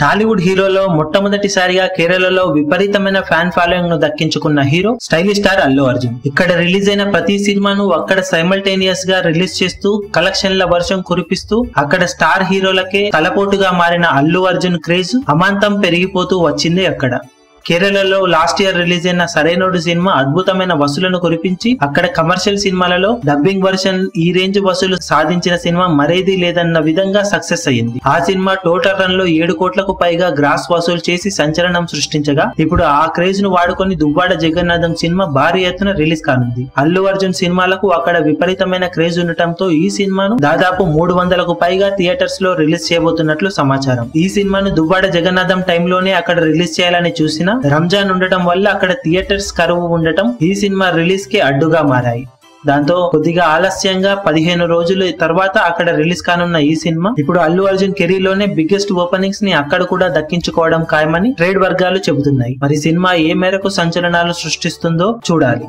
టాలీవుడ్ హీరోలో మొట్టమొదటిసారిగా కేరళలో విపరీతమైన ఫ్యాన్ ఫాలోయింగ్ను దక్కించుకున్న hero stylish star Allu Arjun. ఇక్కడ రిలీజ్ అయిన ప్రతి సినిమాను అక్కడ సైమల్టేనియస్గా రిలీజ్ చేస్తూ కలెక్షన్ల వర్షం కురిపిస్తూ అక్కడ స్టార్ హీరోలకే తలపోటుగా మారిన అల్లు అర్జున్ క్రేజ్ అమాంతం పెరిగిపోతూ వచ్చింది అక్కడ. కేరళలో లాస్ట్ ఇయర్ రిలీజ్ అయిన సరైనోడు సినిమా అద్భుతమైన వసూలను కురిపించి అక్కడ కమర్షియల్ సినిమాలలో డబ్బింగ్ వర్షన్ ఈ రేంజ్ వసూలు సాధించిన సినిమా మరేది లేదన్న విధంగా సక్సెస్ అయ్యింది. ఆ సినిమా టోటల్ రన్లో ఏడు కోట్లకు పైగా గ్రాస్ వసూలు చేసి సంచలనం సృష్టించగా ఇప్పుడు ఆ క్రేజ్ను వాడుకొని దువ్వాడ జగన్నాథం సినిమా భారీ ఎత్తున రిలీజ్ కానుంది. అల్లు అర్జున్ సినిమాలకు అక్కడ విపరీతమైన క్రేజ్ ఉండటంతో ఈ సినిమాను దాదాపు మూడు వందలకు పైగా థియేటర్స్లో రిలీజ్ చేయబోతున్నట్లు సమాచారం. ఈ సినిమాను దువ్వాడ జగన్నాథం టైంలోనే అక్కడ రిలీజ్ చేయాలని చూసిన రంజాన్ ఉండటం వల్ల అక్కడ థియేటర్స్ కరువు ఉండటం ఈ సినిమా రిలీజ్కి అడ్డుగా మారాయి. దాంతో కొద్దిగా ఆలస్యంగా పదిహేను రోజుల తర్వాత అక్కడ రిలీజ్ కానున్న ఈ సినిమా ఇప్పుడు అల్లు అర్జున్ కెరీర్లోనే బిగ్గెస్ట్ ఓపెనింగ్స్ని అక్కడ కూడా దక్కించుకోవడం ఖాయమని ట్రేడ్ వర్గాలు చెబుతున్నాయి. మరి సినిమా ఏ మేరకు సంచలనాలు సృష్టిస్తుందో చూడాలి.